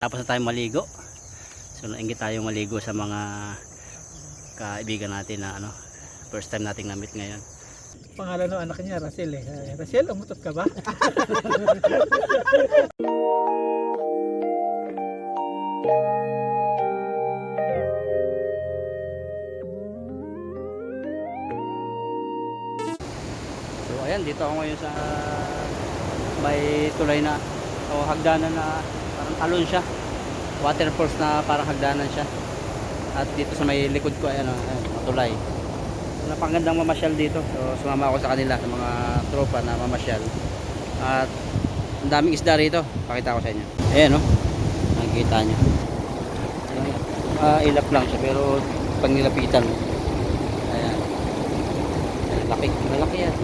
Tapos na tayo maligo. So nainggit tayo maligo sa mga kaibigan natin na ano, first time nating namit ngayon. Pangalan ng anak niya, Rachel eh. Eh, Rachel, umutot ka ba? So ayan, dito ako ngayon sa may tulay na o hagdanan na talon siya. Waterfalls na parang hagdanan siya. At dito sa may likod ko ayan, oh, ayan mga tulay. So, napakagandang mamasyal dito. So sumama ako sa kanila sa mga tropa na mamasyal. At ang daming isda rito. Pakita ko sa inyo. Ayan oh. Nakikita nyo. Ah, ilap lang siya pero pag nilapitan. Ayan. Ayan, laki. Malaki yan.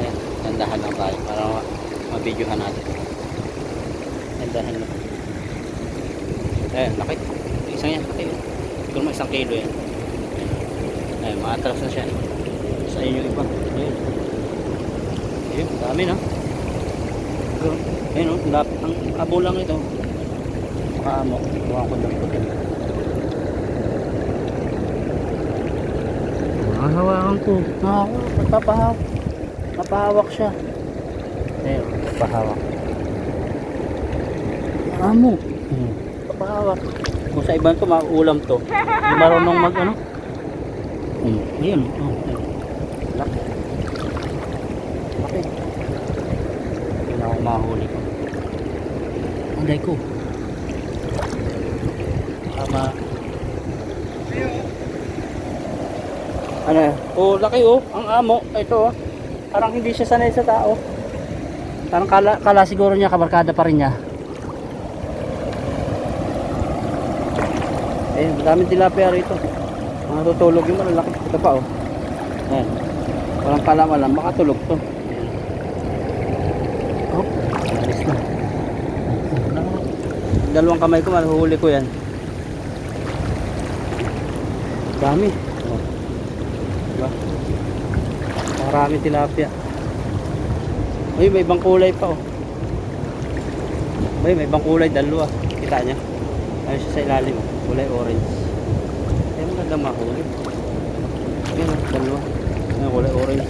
Ayan, tandahan lang tayo para ma- mabidyohan natin. Tandahan lang. Ayan, laki. Isang yan, laki. oh. Siguro mga isang kilo yan. Ayan, maatras na siya. Sa inyo iba. Ayan. Ayun, dami na. Siguro, ayun oh, ang abo lang ito. Kaamo, gawa ko ng puti. Hahawakan ko. Ako, magpapahawak. Mapahawak siya. Ayun, mapahawak. Amo. Mapahawak. Kung sa ibang to, mauulam to. Hindi marunong mag ano. Hmm. Ayun. Oh. Laki. Laki. Yun ako mahuli ko. Anday ko. Tama. Ano? Oh, laki oh. Ang amo. Ito oh. Parang hindi siya sanay sa tao. Parang kala, kala siguro niya kabarkada pa rin niya. Eh, daming tilapia rito. Mga tutulog yung malalaki. Ito pa oh. Ayan. Walang kalam alam. Makatulog to. Oh, alis na. Dalawang kamay ko, mahuhuli ko yan. Dami. Oh. Diba? Marami tilapia. Uy, may ibang kulay pa oh. Uy, may ibang kulay, dalawa. Kita niya? Siya sa ilalim, oh. Kulay orange. Ayun, maganda mahuli. Ayun, oh, dalawa. Ayun, kulay orange.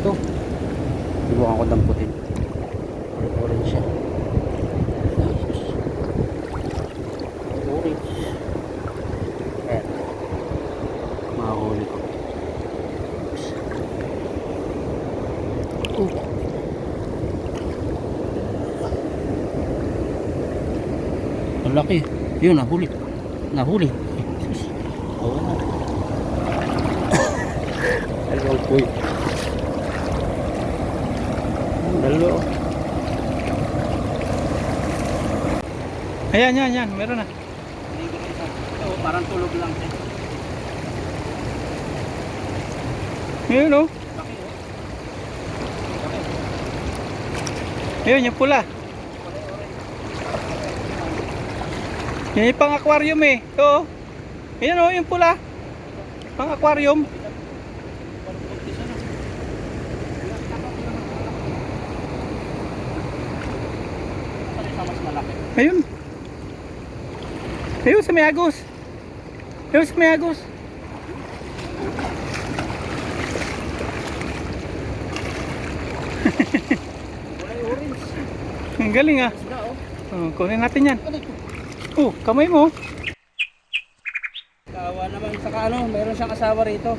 Ito. Subukan ko damputin. Kulay orange siya. Ayos. Orange. Ayan. Mahuli ko. Oh. Ang laki. Yun, nahuli. Nahuli. Oo na. Dalawang kuy. Dalawa. Ayan, yan, yan. Meron na. Ito, parang tulog lang. Ayun oh. Oh. Ayun, yung pula. Yan yung pang aquarium eh. Ito oh. Ayan oh, yung pula. Pang aquarium. Ayun. Ayun sa may agos. Ayun sa may agos. Ang galing ah. Oh. Oh, kunin natin yan. Oh, kamay mo. Kawa naman saka ano, meron siyang asawa rito.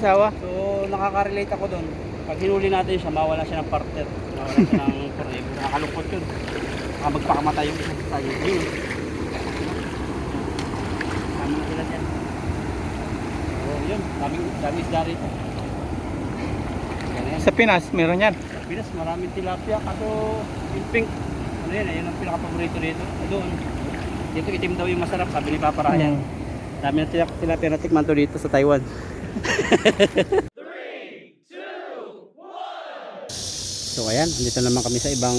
Asawa. So nakaka-relate ako doon. Pag hinuli natin siya, mawala siya ng partner. Mawala siya ng forever. Nakakalungkot yun. Baka magpakamatay yung isa sa tayo. Ayun. Ano na sila dyan? So yun, daming, daming isda rito. Sa Pinas, meron yan. Sa Pinas, maraming tilapia. Kaso yung pink, ano yan, yun ang pinaka-paborito rito. Doon. Dito itim daw yung masarap, sabi ni Papa Ryan. Mm. Dami na tilap tilapia na tikman to dito sa Taiwan. So ayan, dito naman kami sa ibang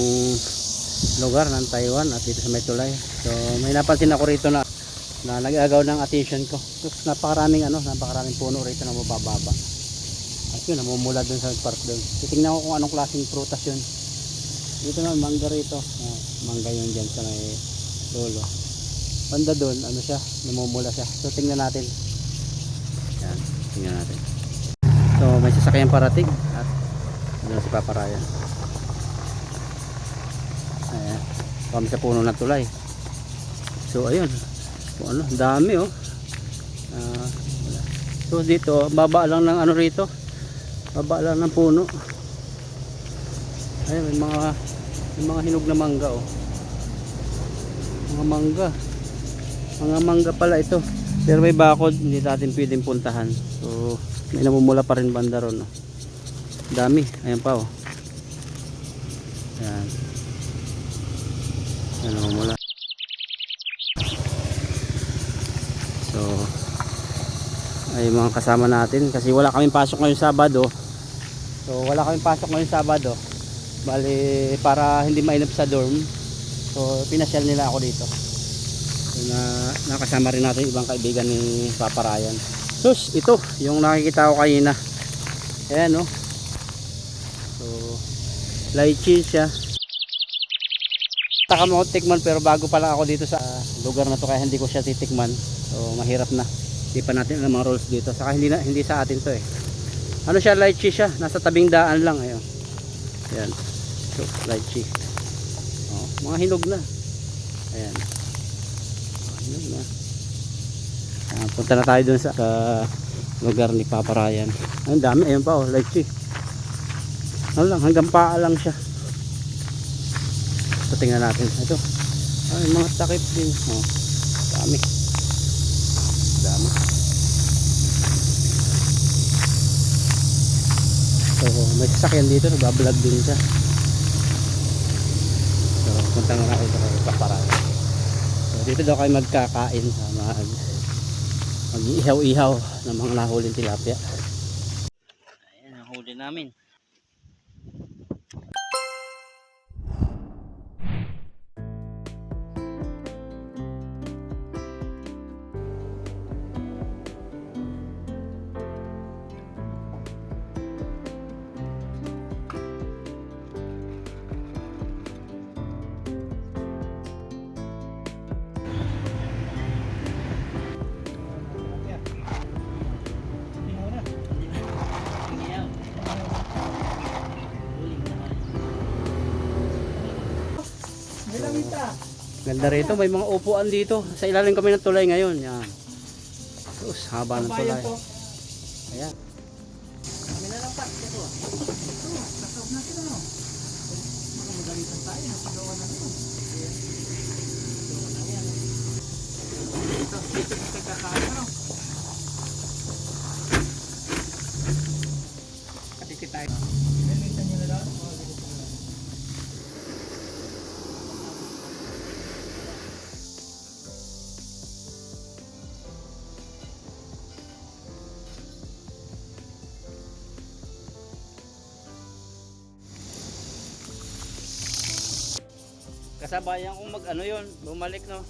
lugar ng Taiwan at dito sa may tulay. So may napansin ako rito na na nag-agaw ng attention ko. So, napakaraming ano, napakaraming puno rito na mabababa. At yun, namumula dun sa park doon. Titingnan ko kung anong klaseng prutas yun. Dito na, mangga rito. Ah, mangga yun dyan sa may lolo. Banda doon, ano siya, namumula siya. So tingnan natin. Yan, tingnan natin. So may sasakyan parating at doon si Papa Ryan. Ayan. Kami sa puno ng tulay. So ayun. So, ano, dami oh. Ah, so dito, baba lang ng ano rito. Baba lang ng puno. Ayun, may mga may mga hinog na mangga oh. Mga mangga. Mga mangga pala ito. Pero may bakod, hindi natin pwedeng puntahan. So, may namumula pa rin banda ron. Oh. Dami. Ayan pa oh. Ayan. Ayan namumula. So, ay mga kasama natin kasi wala kaming pasok ngayong Sabado. So, wala kaming pasok ngayong Sabado. Bali, para hindi mainip sa dorm. So, pinasyal nila ako dito. Na, nakasama rin natin ibang kaibigan ni Papa Ryan. Sus, ito, yung nakikita ko kanina. Ayan, no. So, lychee siya. Taka mo tikman pero bago pa lang ako dito sa lugar na to kaya hindi ko siya titikman. So, mahirap na. Hindi pa natin alam mga rules dito. Saka hindi, na, hindi sa atin to eh. Ano siya, lychee siya. Nasa tabing daan lang. Ayun. Ayan. So, lychee. Oh, mga hinog na. Ayan. Hinog na. Ayan, punta na tayo dun sa, sa lugar ni Papa Ryan. Ang dami. Ayun pa oh, lychee. Ano lang, hanggang paa lang siya. So, tingnan natin. Ito. Ay, mga takip din. Oh, dami. Dami. So, may sasakyan dito, nagbablog din siya. So, punta nga natin sa paparaan. So, dito daw kayo magkakain mag mag-ihaw-ihaw ng mga nahuling tilapia. Ayan, nahuli namin. Ganda rito, may mga upuan dito. Sa ilalim kami ng tulay ngayon. Yan. Sus, haba ng tulay. Kasabayan kong mag ano yun, bumalik no.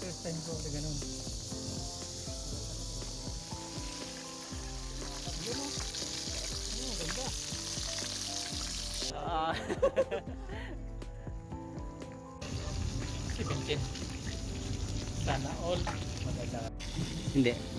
First time ko sa ganun. Ah, Sana all. Maganda. hindi.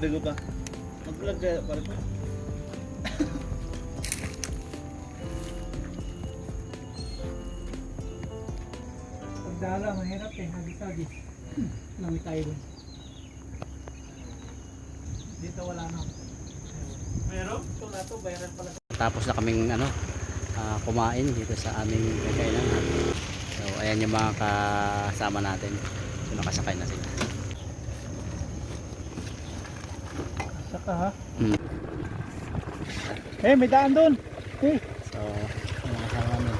Sabi ko ba? Mag-vlog ka para pa. Pagdala, mahirap eh. Hagis-hagis. Lamit tayo dun. Dito wala na. Meron? Ito na to, viral pala. Tapos na kaming ano, ah, kumain dito sa aming kainan. So ayan yung mga kasama natin. So nakasakay na sila. Saka ha? Mm. Eh, may daan doon. Eh, So, kasama namin.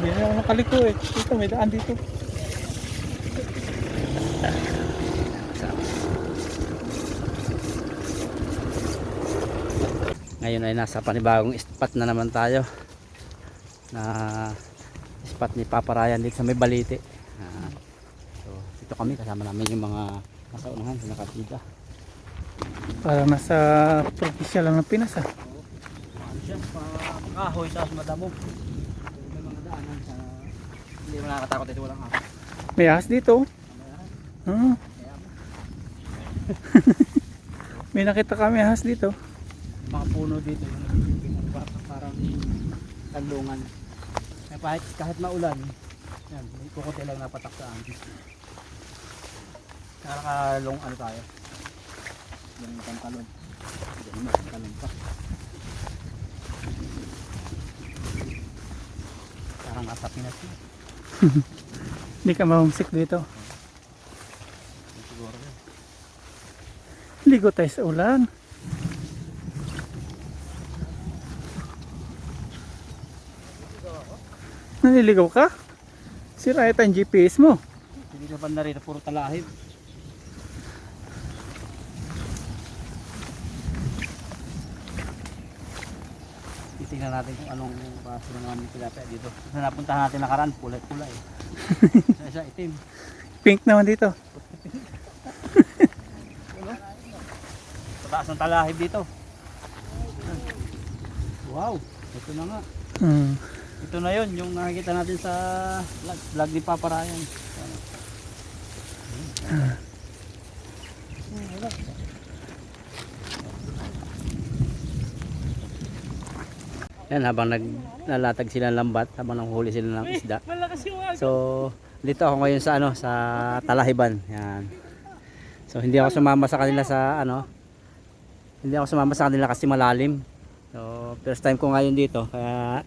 hindi na ako nakaliko eh. Dito, may daan dito. Ngayon ay nasa panibagong spot na naman tayo. Na spot ni Papa Ryan dito sa may balite. Ah, so, dito kami kasama namin yung mga nasa unahan, sa nakatida. Parang nasa probinsya lang ng Pinas ah. Siya? Kahoy tapos madamo. May mga daanan sa hindi mo nakakatakot ito walang ahas. May ahas dito. Ah. may nakita kami ahas dito. Mga puno dito yung parang. Kaya kahit, kahit maulan, yan, may kukunti lang napatak sa amin. Nakakalong ano tayo. Yung pantalon. Yan mo, pantalon pa. Parang nasa Pinas yun. Hindi ka mahumsik dito. Siguro yun. Ligo tayo sa ulan. Naliligaw ka? Sira ito ang GPS mo. Hindi ka pa na rito, puro talahib. Titingnan natin kung anong klase ng namin tilapia dito. Sa napuntahan natin nakaraan, kulay-kulay. Isa isa itim. Pink naman dito. Pataas ng talahib dito. Wow, ito na nga. Hmm. Ito na yon yung nakikita natin sa vlog, vlog ni Papa Ryan. Yan, habang naglalatag sila ng lambat, habang nanghuli sila ng isda. So, dito ako ngayon sa ano, sa Talahiban. Yan. So, hindi ako sumama sa kanila sa ano, hindi ako sumama sa kanila kasi malalim. So, first time ko ngayon dito. Kaya,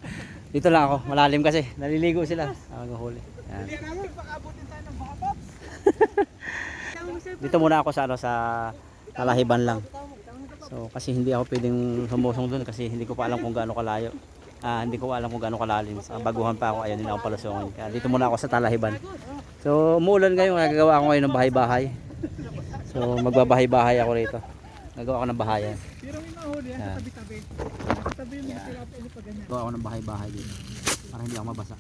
dito lang ako. Malalim kasi. Naliligo sila. Ako huli. Yan. dito muna ako sa ano, sa Talahiban lang. So, kasi hindi ako pwedeng humusong doon kasi hindi ko pa alam kung gaano kalayo. Ah, hindi ko alam kung gaano kalalim. Sa baguhan pa ako, ayaw nila akong palusungin. Kaya dito muna ako sa Talahiban. So, umuulan ngayon, nagagawa ako ngayon ng bahay-bahay. So, magbabahay-bahay ako rito. Nagawa ako ng bahayan. Pero may mahuli yan tabi-tabi. Tabi mo mo pa ganyan. Gawa ako ng bahay-bahay dito. Para hindi ako mabasa.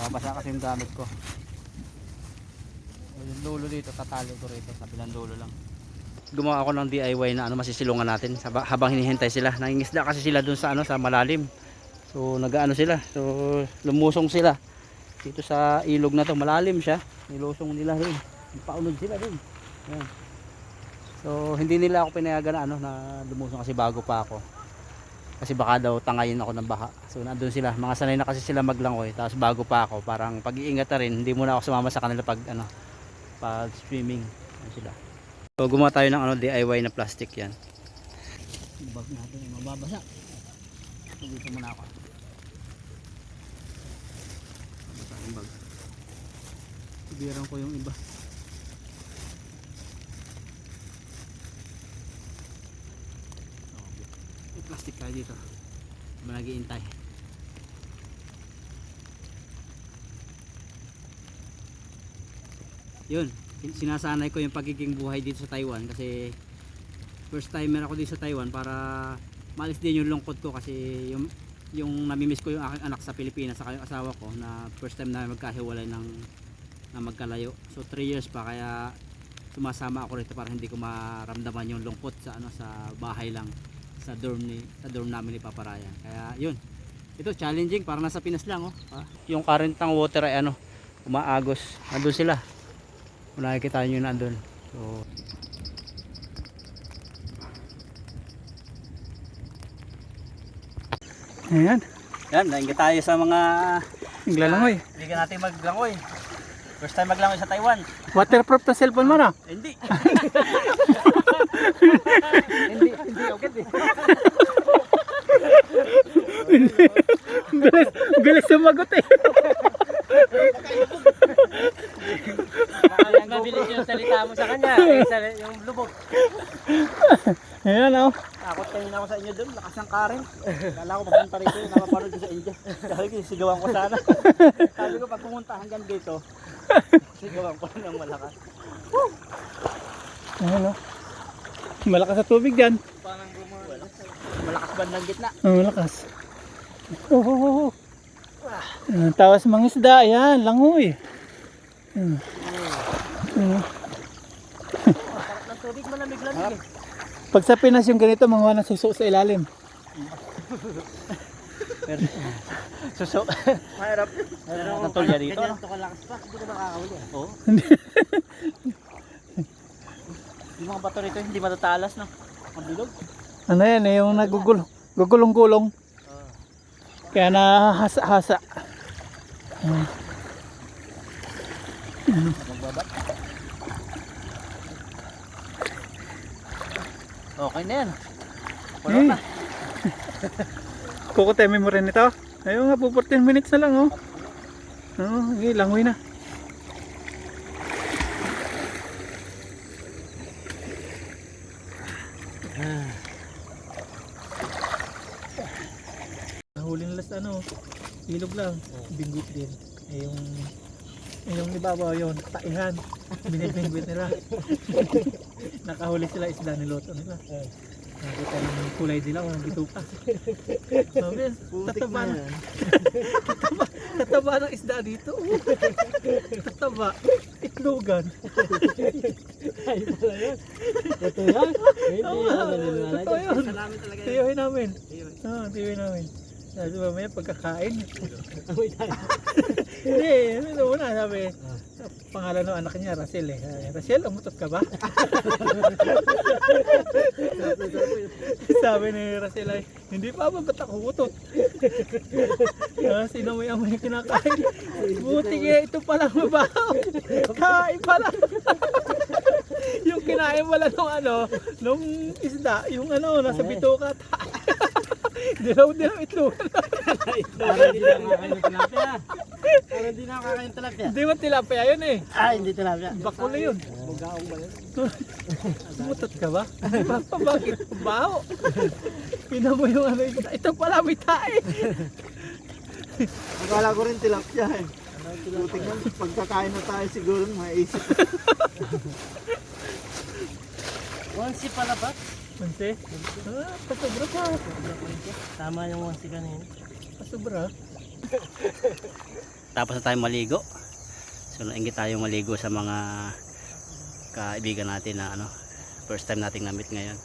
Mabasa kasi yung gamit ko. Yung dulo dito, tatali ko rito. Sa bilang dulo lang. Gumawa ako ng DIY na ano masisilungan natin habang hinihintay sila. Nangingisda kasi sila dun sa ano sa malalim. So nagaano sila. So lumusong sila. Dito sa ilog na to, malalim siya. Nilusong nila rin. Paunod sila rin. Ayan. So hindi nila ako pinayagan na ano na lumusong kasi bago pa ako. Kasi baka daw tangayin ako ng baha. So nandun sila, mga sanay na kasi sila maglangoy. Tapos bago pa ako, parang pag-iingat na rin, hindi muna ako sumama sa kanila pag ano, pag swimming. Ano sila. So gumawa tayo ng ano DIY na plastic 'yan. Bag natin mababasa. Dito muna ako. Mabasa yung bag. Ibiran ko yung iba. May plastic tayo dito. Habang Yun, sin- sinasanay ko yung pagiging buhay dito sa Taiwan kasi first timer ako dito sa Taiwan para maalis din yung lungkot ko kasi yung yung namimiss ko yung aking anak sa Pilipinas sa yung asawa ko na first time na magkahiwalay ng na magkalayo. So 3 years pa kaya sumasama ako rito para hindi ko maramdaman yung lungkot sa ano sa bahay lang sa dorm ni sa dorm namin ni Papa. Kaya yun. Ito challenging para nasa Pinas lang oh. Ah, Yung current ng water ay ano umaagos. Nandun sila. Kung nakikita nyo nandun. So, Ayan. yan, nainggit tayo sa mga Naglalangoy. hindi ka natin maglangoy. First time maglangoy sa Taiwan. Waterproof na cellphone mo na. Eh, Hindi. hindi, hindi okay eh. bilis, bilis sumagot eh. Yung. Eh, sa Ayan oh. Takot kanina ako sa inyo doon, lakas ng current. Kala ko papunta rito, napapanood ko sa inyo. Sabi ko, sigawan ko sana. Sabi ko, pag pumunta hanggang dito, sigawan ko ng malakas. Ayan oh. Malakas sa tubig dyan. Parang gumana. Malakas bandang gitna. Oh, malakas. Oh, oh, oh, oh. Ayan, tawas mga isda. Ayan, langoy. Ayan. Ayan. Tubig, malamig-lamig eh. Pag sa Pinas yung ganito, mga ng suso sa ilalim. Suso. Mahirap. Mahirap ang tulya dito. Ganyan ito kalakas pa, hindi ka makakahuli. Oo. Yung mga bato rito hindi matatalas no. Ang bilog. Ano yan eh, yung nagugul gugulong-gulong. Kaya nahasa-hasa. Ayan. Okay na yan. Wala Eh. pa. Kukuteme mo rin ito. Ayun nga po, 14 minutes na lang oh. Oh, okay, langoy na. Nahuli na last ano, ilog lang, binggit din. Eh yung, eh yung ibabaw yun, taihan. Binibingbit nila. Nakahuli sila isda niloto nila. Nakita yung kulay nila, walang bituka. Sabi, tataba na. tataba, tataba ng isda dito. tataba. Itlogan. Ito yan. Oo, totoo yun. Yun. Tiyuhin namin. Oo, oh, tiyuhin namin. Sabi mamaya pagkakain. Amoy tayo. Hindi, ano muna sabi. Pangalan ng anak niya, Russell eh. Russell, umutot ka ba? sabi ni Russell ay, hindi pa ba ba't ako umutot? Ah, sino mo yung yung kinakain? Buti kaya ito palang mabaho. Kain pala. yung kinain pala nung ano, nung isda, yung ano, nasa bituka. Dilaw-dilaw itlog. Parang hindi na nakakain ng Parang hindi na nakakain ng tilapia. Hindi mo tilapia yun eh. Ah, hindi tilapia. Bakulo yun. Bugaong ba yun? Umutot ka ba? Papa, bakit? Baho. Pina mo yung ano, ito ito pala may tae. Akala ko rin tilapia eh. Buti nga, pagkakain na tayo siguro maisip. Onsi pala ba? Manse? Ah, pasubra pa. Tama yung onsi kanina. Pasubra. Tapos na tayo maligo. So nainggit tayo maligo sa mga kaibigan natin na ano, first time nating na-meet ngayon.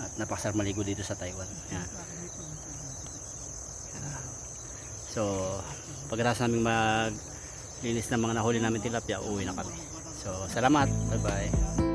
At napakasarap maligo dito sa Taiwan. Yan. Yan. So, pagkatapos namin maglinis ng mga nahuli namin tilapia, uwi na kami. So, salamat. Bye-bye.